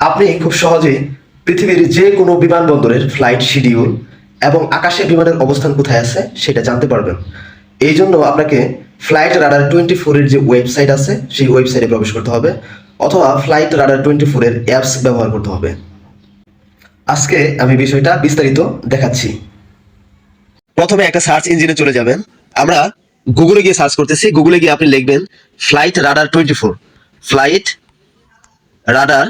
আপনি খুব সহজেই পৃথিবীর যে কোনো বিমানবন্দরের ফ্লাইট শিডিউল এবং আকাশে বিমানের অবস্থান কোথায় আছে সেটা জানতে পারবেন। এই জন্য আপনাকে ফ্লাইট রাডার টোয়েন্টি ফোরের যে ওয়েবসাইট আছে, সেই ওয়েবসাইটে প্রবেশ করতে হবে অথবা ফ্লাইট রাডার টোয়েন্টি ফোরের অ্যাপস ব্যবহার করতে হবে। আজকে আমি বিষয়টা বিস্তারিত দেখাচ্ছি। প্রথমে একটা সার্চ ইঞ্জিনে চলে যাবেন। আমরা গুগলে গিয়ে সার্চ করতেছি। গুগলে গিয়ে আপনি লিখবেন flight radar twenty four. Flight radar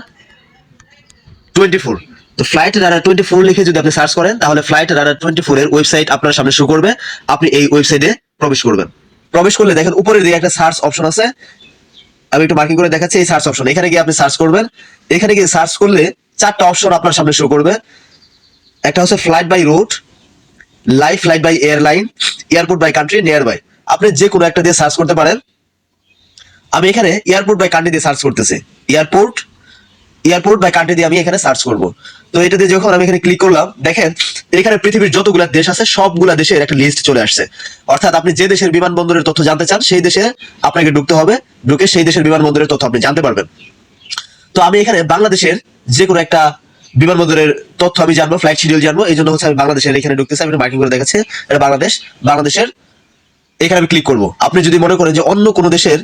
twenty four. তো ফ্লাইট রাডার টোয়েন্টি ফোর লিখে যদি আপনি সার্চ করেন, তাহলে ফ্লাইট রাডার টোয়েন্টি ফোর এর ওয়েবসাইট আপনার সামনে শো করবে। আপনি এই ওয়েবসাইটে প্রবেশ করবেন। প্রবেশ করলে দেখেন উপরের দিকে একটা সার্চ অপশন আছে। আমি একটু মার্কিং করে দেখাচ্ছি, এই সার্চ অপশন এখানে গিয়ে আপনি সার্চ করবেন। এখানে গিয়ে সার্চ করলে চারটা অপশন আপনার সামনে শো করবে। একটা হচ্ছে flight by route live flight by airline airport by country near by আপনি যে কোনো একটা দিয়ে সার্চ করতে পারেন। আমি এখানে এয়ারপোর্ট বাই কান্ট্রি দিয়ে সার্চ করতেছি। এয়ারপোর্ট এয়ারপোর্ট বা কান্ট্রি দিয়ে আমি এখানে সার্চ করব। তো এটা দিয়ে যখন আমি এখানে ক্লিক করলাম, দেখেন, এখানে পৃথিবীর যতগুলা দেশ আছে, সবগুলা দেশের একটা লিস্ট চলে আসছে। অর্থাৎ আপনি যে দেশের বিমানবন্দরের তথ্য জানতে চান, সেই দেশে আপনাকে ঢুকতে হবে। ঢুকে সেই দেশের বিমানবন্দরের তথ্য আপনি জানতে পারবেন। তো আমি এখানে বাংলাদেশের যে কোনো একটা বিমানবন্দরের তথ্য আমি জানব ফ্লাইট শিডিউল জানব। এই জন্য হচ্ছে আমি বাংলাদেশের এখানে ঢুকতেছি, আমি মার্কিং করে দেখাচ্ছি। এটা বাংলাদেশ, বাংলাদেশের এখানে আমি ক্লিক করব। আপনি যদি মনে করেন যে অন্য কোনো দেশের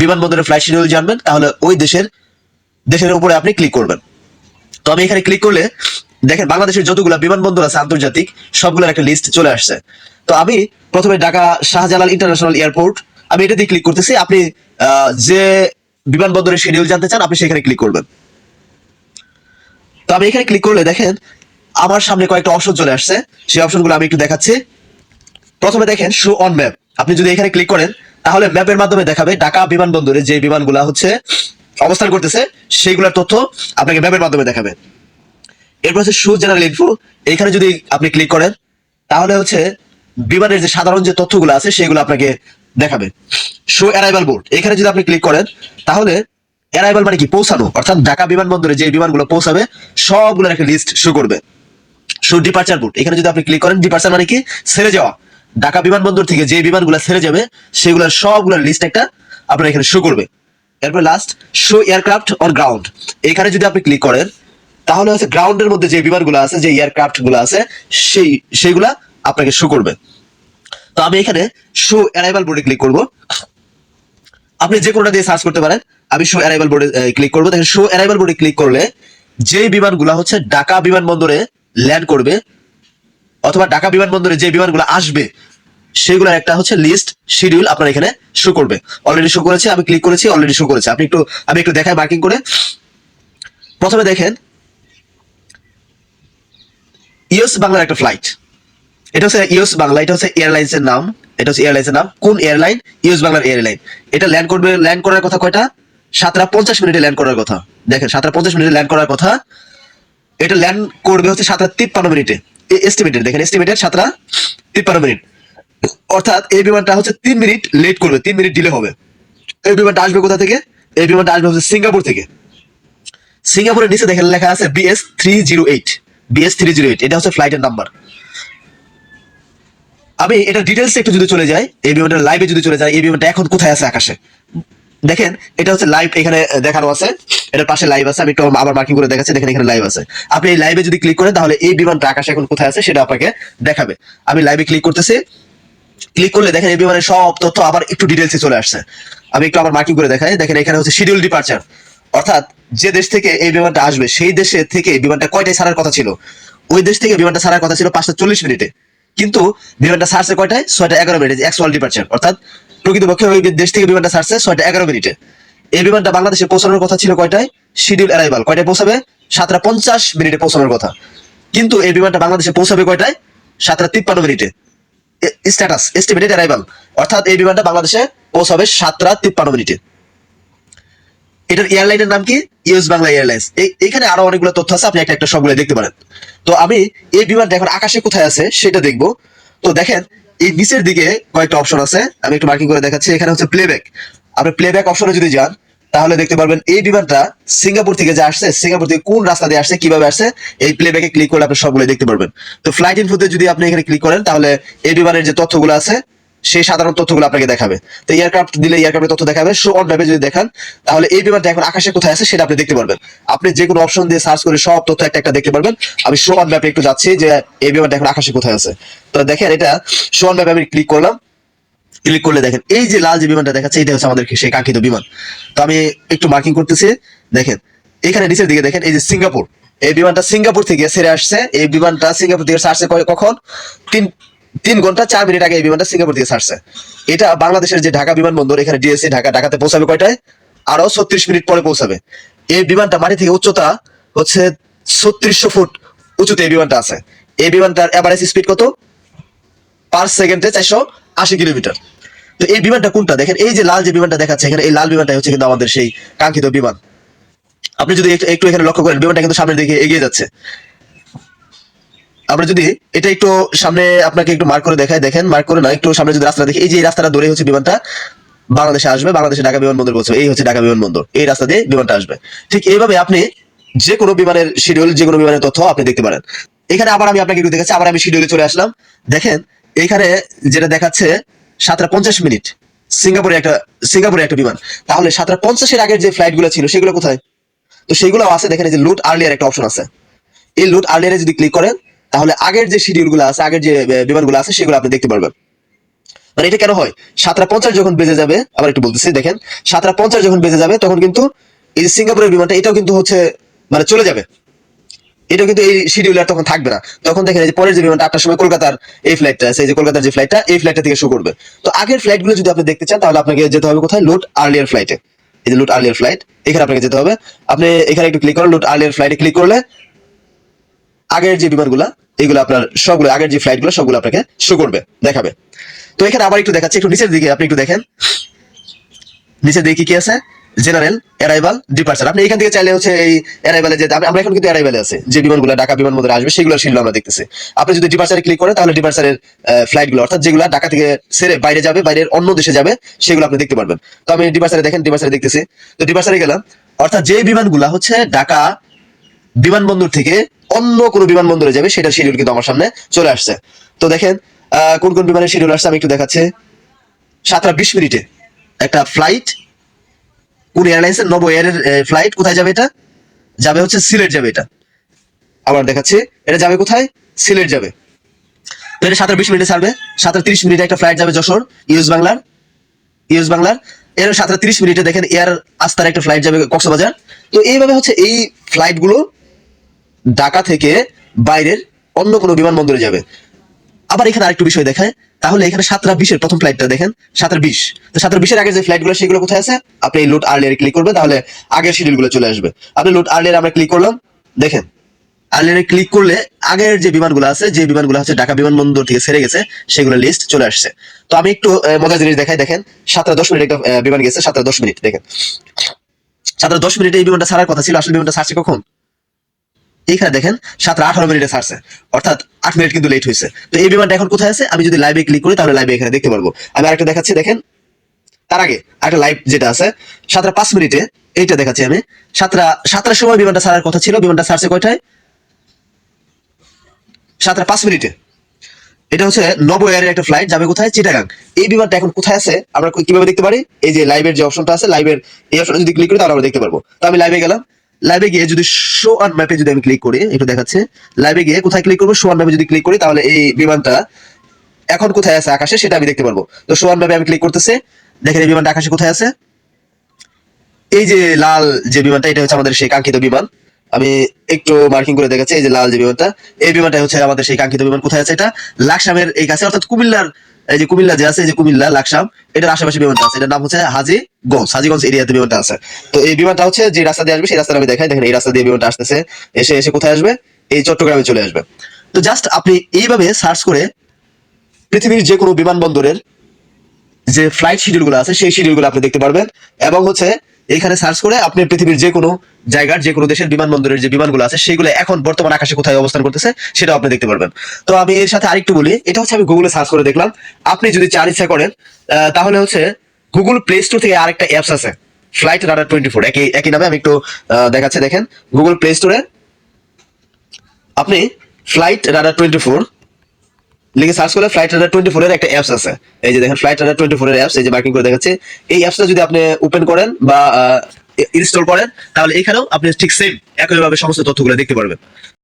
বিমানবন্দরের ফ্লাইট শিডিউল জানবেন, তাহলে ওই দেশের দেশের উপরে আপনি ক্লিক করবেন। তো আমি এখানে ক্লিক করলে দেখেন বাংলাদেশের যতগুলো বিমানবন্দর আছে আন্তর্জাতিক, সবগুলোর একটা লিস্ট চলে আসছে। তো আমি প্রথমে ঢাকা শাহজালাল ইন্টারন্যাশনাল এয়ারপোর্ট, আমি এটা দিয়ে ক্লিক করতেছি, আপনি যে বিমানবন্দরের শিডিউল জানতে চান, আপনি সেখানে ক্লিক করবেন। তো আমি এখানে ক্লিক করলে দেখেন, আমার সামনে কয়েকটা অপশন চলে আসছে, সেই অপশনগুলো আমি একটু দেখাচ্ছি। প্রথমে দেখেন শো অন ম্যাপ আপনি যদি এখানে ক্লিক করেন, তাহলে ম্যাপের মাধ্যমে দেখাবে ঢাকা বিমানবন্দরে যে বিমানগুলা হচ্ছে অবস্থান করতেছে, সেইগুলোর তথ্য আপনাকে ম্যাপের মাধ্যমে দেখাবে। এরপর হচ্ছে শো জেনারেল ইনফো এখানে যদি আপনি ক্লিক করেন, তাহলে হচ্ছে বিমানের যে সাধারণ যে তথ্যগুলো আছে, সেগুলো আপনাকে দেখাবে। শো অ্যারাইভাল বোর্ড এখানে যদি আপনি ক্লিক করেন, তাহলে অ্যারাইভাল মানে কি? পৌঁছানো। অর্থাৎ ঢাকা বিমানবন্দরে যে বিমানগুলো পৌঁছাবে, সবগুলোর একটা লিস্ট শো করবে। শো ডিপার্চার বোর্ড এখানে যদি আপনি ক্লিক করেন ডিপার্চার মানে কি? ছেড়ে যাওয়া। ঢাকা বিমানবন্দর থেকে যে বিমানগুলো ছেড়ে যাবে, সেগুলোর সবগুলোর লিস্ট একটা আপনার এখানে শো করবে। এরপর last show aircraft on ground এখানে যদি আপনি ক্লিক করেন, তাহলে হচ্ছে গ্রাউন্ডের মধ্যে যে বিমানগুলো আছে, যে এয়ারক্রাফটগুলো আছে, সেই, সেইগুলা আপনাকে শো করবে। তো আমি এখানে শো অ্যারাইভাল বোর্ডে ক্লিক করব। আপনি যে কোনোটা দিয়ে সার্চ করতে পারেন, আমি শো অ্যারাইভাল বোর্ডে ক্লিক করব। দেখেন শো অ্যারাইভাল বোর্ডে ক্লিক করলে যে বিমানগুলো হচ্ছে ঢাকা বিমানবন্দরে ল্যান্ড করবে, অথবা ঢাকা বিমানবন্দরে যে বিমানগুলো আসবে সেগুলোর একটা হচ্ছে লিস্ট শিডিউল আপনার এখানে শো করবে। অলরেডি শো করেছে, আমি ক্লিক করেছি অলরেডি শো করেছে। আপনি একটু, আমি একটু দেখাই মার্কিং করে। প্রথমে দেখেন ইউএস বাংলার একটা ফ্লাইট এটা হচ্ছে ইউএস বাংলা, এটা হচ্ছে এয়ারলাইন্স এর নাম। এটা হচ্ছে এয়ারলাইন্স এর নাম। কোন এয়ারলাইন ইউএস বাংলার এয়ারলাইন এটা ল্যান্ড করবে ল্যান্ড করার কথা কয়টা? সাতটা পঞ্চাশ মিনিটে ল্যান্ড করার কথা। দেখেন, সাতটা পঞ্চাশ মিনিটে ল্যান্ড করার কথা। এটা ল্যান্ড করবে হচ্ছে সাতটা তিপ্পান্ন মিনিটে। এস্টিমেটেড দেখেন এস্টিমেটেড সাতটা তিপ্পান্ন মিনিট। অর্থাৎ এই বিমানটা হচ্ছে তিন মিনিট লেট করবে, তিন মিনিট ডিলে হবে। এই বিমানটা আসবে কোথা থেকে? এই বিমানটা আসবে হচ্ছে সিঙ্গাপুর থেকে। সিঙ্গাপুরের নিচে দেখেন লেখা আছে B S three zero eight B S three zero eight এটা হচ্ছে ফ্লাইটের নাম্বার আমি এটা ডিটেলস একটু যদি চলে যাই, এই বিমানটার লাইভে যদি চলে যায় এই বিমানটা এখন কোথায় আছে আকাশে? দেখেন, এটা হচ্ছে লাইভ এখানে দেখানো আছে। এটার পাশে লাইভ আছে, আমি একটু আবার মার্কিং করে দেখাচ্ছি, দেখেন এখানে লাইভ আছে। আপনি এই লাইভে যদি ক্লিক করেন, তাহলে এই বিমানটা আকাশে এখন কোথায় আছে, সেটা আপনাকে দেখাবে। আমি লাইভে ক্লিক করতেছি। ক্লিক করলে দেখেন এই বিমানের সব তথ্য আবার একটু ডিটেলসে চলে আসছে। আমি একটু আবার মার্কিং করে দেখাই। দেখেন এখানে হচ্ছে শিডিউল ডিপার্চার অর্থাৎ যে দেশ থেকে এই বিমানটা আসবে, সেই দেশে থেকে বিমানটা কয়টায় ছাড়ার কথা ছিল? ওই দেশ থেকে বিমানটা ছাড়ার কথা ছিল পাঁচটা চল্লিশ মিনিটে। কিন্তু বিমানটা ছাড়ছে কয়টায়? ছয়টা এগারো মিনিটে অ্যাকচুয়াল ডিপার্চার অর্থাৎ প্রকৃতপক্ষে ওই দেশ থেকে বিমানটা ছাড়ছে ছয়টা এগারো মিনিটে। এই বিমানটা বাংলাদেশে পৌঁছানোর কথা ছিল কয়টায়? শিডিউল অ্যারাইভাল কয়টায় পৌঁছাবে? সাতটা পঞ্চাশ মিনিটে পৌঁছানোর কথা। কিন্তু এই বিমানটা বাংলাদেশে পৌঁছাবে কয়টায়? সাতটা তিপ্পান্ন মিনিটে। স্ট্যাটাস এস্টিমেটেড অ্যারাইভাল অর্থাৎ এই বিমানটা বাংলাদেশে পৌঁছাবে সাতটা তিপ্পান্ন মিনিটে। এটার এয়ারলাইনের নাম কি? ইউএস বাংলা এয়ারলাইন্স এখানে আরও অনেকগুলো তথ্য আছে, আপনি একটা একটা সবগুলো দেখতে পারেন। তো আমি এই বিমানটা এখন আকাশে কোথায় আছে সেটা দেখব। তো দেখেন, এই নিচের দিকে কয়েকটা অপশন আছে, আমি একটু মার্কিং করে দেখাচ্ছি। এখানে হচ্ছে প্লেব্যাক আপনি প্লেব্যাক অপশনে যদি যান তাহলে দেখতে পারবেন এই বিমানটা সিঙ্গাপুর থেকে যে আসছে, সিঙ্গাপুর থেকে কোন রাস্তা দিয়ে আসছে, কীভাবে আসছে, এই প্লেব্যাকে ক্লিক করলে আপনি সবগুলো দেখতে পারবেন। তো ফ্লাইট ইনফোতে যদি আপনি এখানে ক্লিক করেন, তাহলে এই বিমানের যে তথ্যগুলো আছে, সেই সাধারণ তথ্যগুলো আপনাকে দেখাবে। তো এয়ারক্রাফট দিলে এয়ারক্রাফটের তথ্য দেখাবে শো অন ম্যাপে যদি দেখান, তাহলে এই বিমানটা এখন আকাশে কোথায় আছে, সেটা আপনি দেখতে পারবেন। আপনি যে কোনো অপশন দিয়ে সার্চ করে সব তথ্য একটা একটা দেখতে পারবেন। আমি শো অন ম্যাপে একটু যাচ্ছি যে এই বিমানটা এখন আকাশে কোথায় আছে। তো দেখেন এটা শো অন ম্যাপে আমি ক্লিক করলাম। ক্লিক করলে দেখেন, এই যে লাল যে বিমানটা দেখাচ্ছে, এটা হচ্ছে আমাদের সেই কাঙ্ক্ষিত বিমান। তো আমি একটু মার্কিং করতেছি, দেখেন, এখানে নিচের দিকে দেখেন, এই যে সিঙ্গাপুর। এই বিমানটা সিঙ্গাপুর থেকে ছেড়ে আসছে, এই বিমানটা সিঙ্গাপুর থেকে কয়- কখন? তিন তিন ঘণ্টা চার মিনিট আগে এই বিমানটা সিঙ্গাপুর থেকে ছাড়ছে। এটা বাংলাদেশের যে ঢাকা বিমানবন্দর, এখানে ডিএসসি ঢাকা, ঢাকাতে পৌঁছাবে কয়টায়? আরও ছত্রিশ মিনিট পরে পৌঁছাবে। এই বিমানটা মাটি থেকে উচ্চতা হচ্ছে ছত্রিশশো ফুট উঁচুতে এই বিমানটা আছে। এই বিমানটার এভারেজ স্পিড কত? পার সেকেন্ডে চারশো আশি কিলোমিটার। তো এই বিমানটা কোনটা? দেখেন, এই যে লাল যে বিমানটা দেখাচ্ছে এখানে, এই লাল বিমানটা হচ্ছে কিন্তু আমাদের সেই কাঙ্ক্ষিত বিমান। আপনি যদি একটু এখানে লক্ষ্য করেন, বিমানটা কিন্তু সামনের দিকে এগিয়ে যাচ্ছে। আমরা যদি এটা একটু সামনে আপনাকে একটু মার্ক করে দেখায় দেখেন মার্ক করে না, একটু সামনে যদি রাস্তা দেখি, এই যে রাস্তাটা ধরে হচ্ছে বিমানটা বাংলাদেশে আসবে, বাংলাদেশে ঢাকা বিমানবন্দর বলছে, এই হচ্ছে ঢাকা বিমানবন্দর, এই রাস্তা দিয়ে বিমানটা আসবে। ঠিক এইভাবে আপনি যে কোনো বিমানের শিডিউল যে কোনো বিমানের তথ্য আপনি দেখতে পারেন। এখানে আবার আমি আপনাকে একটু দেখাচ্ছি, আবার আমি শিডিউলে চলে আসলাম। দেখেন এখানে যেটা দেখাচ্ছে সাতটা পঞ্চাশ মিনিট। সিঙ্গাপুরে একটা সিঙ্গাপুরে একটা বিমান। তাহলে সাতটা পঞ্চাশের আগের যে ফ্লাইটগুলো ছিল, সেগুলো কোথায়? তো সেগুলো আছে, দেখেন যে লুট আর্লিয়ার একটা অপশন আছে। এই লুট আর্লিয়ারে যদি ক্লিক করেন, তাহলে আগের যে শিডিউলগুলো আছে, আগের যে বিমানগুলো আছে, সেগুলো আপনি দেখতে পারবেন। মানে এটা কেন হয়? সাতটা পঞ্চাশ যখন বেজে যাবে, আবার একটু বলতেছি, দেখেন, সাতটা পঞ্চাশ যখন বেজে যাবে, তখন কিন্তু এই সিঙ্গাপুরের বিমানটা, এটাও কিন্তু হচ্ছে মানে চলে যাবে। এটা কিন্তু এই শিডিউল তখন থাকবে না। তখন দেখেন যে পরের যে বিমানটা আটটার সময় কলকাতার এই ফ্লাইটটা এই যে কলকাতার যে ফ্লাইটটা এই ফ্লাইটটা থেকে শুরু করবে। তো আগের ফ্লাইটগুলো যদি আপনি দেখতে চান, তাহলে আপনাকে যেতে হবে কোথায়? লুট আর্লিয়ার ফ্লাইটে এই যে লুট আর্লিয়ার ফ্লাইট এখানে আপনাকে যেতে হবে। আপনি এখানে একটু ক্লিক করেন লুট আর্লিয়ার ফ্লাইটে ক্লিক করলে আগের যে বিমানগুলা, এগুলো আপনার সবগুলো, আগের যে ফ্লাইটগুলো সবগুলো আপনাকে শো করবে, দেখাবে। তো এখানে আবার একটু দেখাচ্ছে, একটু নিচের দিকে আপনি একটু দেখেন। নিচে দেখি কি আছে? General arrival departure. আপনি এখান থেকে চাইলে হচ্ছে এই অ্যারাইভালে যে আমরা এখন কিন্তু অ্যারাইভালে আছে। যে বিমানগুলো ঢাকা বিমানবন্দরে আসবে সেগুলো শিল্প আমরা দেখতেছি। আপনি যদি ডিপার্চারে ক্লিক করেন, তাহলে ডিপার্চারের ফ্লাইটগুলো অর্থাৎ যেগুলো ঢাকা থেকে সেরে বাইরে যাবে, বাইরের অন্য দেশে যাবে, সেগুলো আপনি দেখতে পারবেন। তো আমি ডিপার্চারে দেখেন, ডিপার্চারে দেখতেছি। তো ডিপার্চারে গেলাম। অর্থাৎ যে বিমানগুলো হচ্ছে ঢাকা বিমানবন্দর থেকে অন্য কোনো বিমানবন্দরে যাবে, সেটার শিডিউল কিন্তু আমার সামনে চলে আসছে। তো দেখেন কোন কোন বিমানের শিডিউল আসছে, আমি একটু দেখাচ্ছি। সাতটা বিশ মিনিটে একটা ফ্লাইট কোন এয়ারলাইন্সের নব এয়ারের ফ্লাইট কোথায় যাবে এটা? যাবে হচ্ছে সিলেট যাবে এটা। আবার দেখাচ্ছি, এটা যাবে কোথায়? সিলেট যাবে। তো এটা সাতটা বিশ মিনিটে ছাড়বে সাতটা তিরিশ মিনিটে একটা ফ্লাইট যাবে যশোর ইউএস বাংলার ইউএস বাংলার। এর সাতটা তিরিশ মিনিটে দেখেন এয়ার আস্তার একটা ফ্লাইট যাবে কক্সবাজার। তো এইভাবে হচ্ছে এই ফ্লাইটগুলো ঢাকা থেকে বাইরের অন্য কোনো বিমানবন্দরে যাবে। আবার এখানে আরেকটু বিষয় দেখায় তাহলে এখানে সাতটা বিশের প্রথম ফ্লাইটটা দেখেন, সাতটা বিশ। তো সাতটা বিশের আগে যে ফ্লাইটগুলো সেগুলো কোথায় আছে? আপনি এই লোড আর্লিয়ার ক্লিক করবেন, তাহলে আগের শিডিউলগুলো চলে আসবে। আপনি লোড আর্লিয়ার আমরা ক্লিক করলাম, দেখেন। আর্লিয়ারে ক্লিক করলে আগের যে বিমানগুলো আছে, যে বিমানগুলো হচ্ছে ঢাকা বিমানবন্দর থেকে ছেড়ে গেছে, সেগুলো লিস্ট চলে আসছে। তো আমি একটু মজার জিনিস দেখাই, দেখেন, সাতটা দশ মিনিট একটা বিমান গেছে, সাতটা দশ মিনিট, দেখেন। সাতটা দশ মিনিটে এই বিমানটা ছাড়ার কথা ছিল, আসলে বিমানটা ছাড়ছে কখন? এইখানে দেখেন সাতটা আঠারো মিনিটে ছাড়ছে। অর্থাৎ আট মিনিট কিন্তু লেট হয়েছে। তো এই বিমানটা এখন কোথায় আছে? আমি যদি লাইভে ক্লিক করি, তাহলে লাইভে এখানে দেখতে পারব। আমি আরেকটা দেখাচ্ছি, দেখেন। তার আগে একটা লাইভ যেটা আছে, সাতটা পাঁচ মিনিটে, এইটা দেখাচ্ছি আমি। সাতটা, সাতটার সময় বিমানটা ছাড়ার কথা ছিল। বিমানটা ছাড়ছে কয়টায়? সাতটা পাঁচ মিনিটে। এটা হচ্ছে নব এয়ারের একটা ফ্লাইট যাবে কোথায়? চিটাগাং এই বিমানটা এখন কোথায় আছে? আমরা কীভাবে দেখতে পারি? এই যে লাইভের যে অপশনটা আছে লাইভের এই অপশনটা যদি ক্লিক করি, তাহলে আমরা দেখতে পারব। তো আমি লাইভে গেলাম। লাইভে গিয়ে যদি শো অন ম্যাপে যদি আমি ক্লিক করি, একটু দেখাচ্ছে। লাইভে গিয়ে কোথায় ক্লিক করব? শো অন ম্যাপে যদি ক্লিক করি, তাহলে এই বিমানটা এখন কোথায় আছে আকাশে, সেটা আমি দেখতে পারব। তো শো অন ম্যাপে আমি ক্লিক করতেছি। দেখেন এই বিমানটা আকাশে কোথায় আছে? এই যে লাল যে বিমানটা, এটা হচ্ছে আমাদের সেই কাঙ্ক্ষিত বিমান। আমি একটু মার্কিং করে দেখাচ্ছি, এই যে লাল যে বিমানটা, এই বিমানটা হচ্ছে আমাদের সেই কাঙ্ক্ষিত বিমান। কোথায় আছে এটা? লাকসামের এই কাছে, অর্থাৎ কুমিল্লার, এই যে কুমিল্লা যে আছে, এই যে কুমিল্লা, লাকসাম, এটার আশেপাশে বিমানটা আছে। এটার নাম হচ্ছে হাজিগঞ্জ হাজিগঞ্জ এরিয়াতে বিমানটা আছে। তো এই বিমানটা হচ্ছে যে রাস্তা দিয়ে আসবে, সেই রাস্তাটা আমি দেখাই দেখেন, এই রাস্তা দিয়ে বিমানটা আসতেছে। এসে এসে কোথায় আসবে? এই চট্টগ্রামে চলে আসবে। তো জাস্ট আপনি এইভাবে সার্চ করে পৃথিবীর যে কোনো বিমানবন্দরের যে ফ্লাইট শিডিউলগুলো আছে, সেই শিডিউলগুলো আপনি দেখতে পারবেন। এবং হচ্ছে এখানে সার্চ করে আপনি পৃথিবীর যে কোনো জায়গার যে কোনো দেশের বিমানবন্দরের যে বিমানগুলো আছে, সেগুলো এখন বর্তমান আকাশে কোথায় অবস্থান করতেছে, সেটাও আপনি দেখতে পারবেন। তো আমি এর সাথে আরেকটু বলি, এটা হচ্ছে আমি গুগলে সার্চ করে দেখলাম। আপনি যদি চার ইচ্ছা করেন তাহলে হচ্ছে গুগল প্লে স্টোর থেকে আরেকটা অ্যাপস আছে ফ্লাইট রাডার টোয়েন্টি ফোর একই একই নামে আমি একটু দেখাচ্ছি, দেখেন। গুগল প্লে স্টোরে আপনি ফ্লাইট রাডার টোয়েন্টি ফোর লিখে সার্চ করলে ফ্লাইট রাডার টোয়েন্টি ফোর এর একটা অ্যাপস আছে। এই যে দেখেন ফ্লাইট রাডার টোয়েন্টি ফোর এর অ্যাপস এই যে মার্কিং করে দেখাচ্ছে। এই অ্যাপসটা যদি আপনি ওপেন করেন বা ইনস্টল করেন, তাহলে এখানেও আপনি ঠিক সেম একইভাবে সমস্ত তথ্যগুলো দেখতে পারবেন।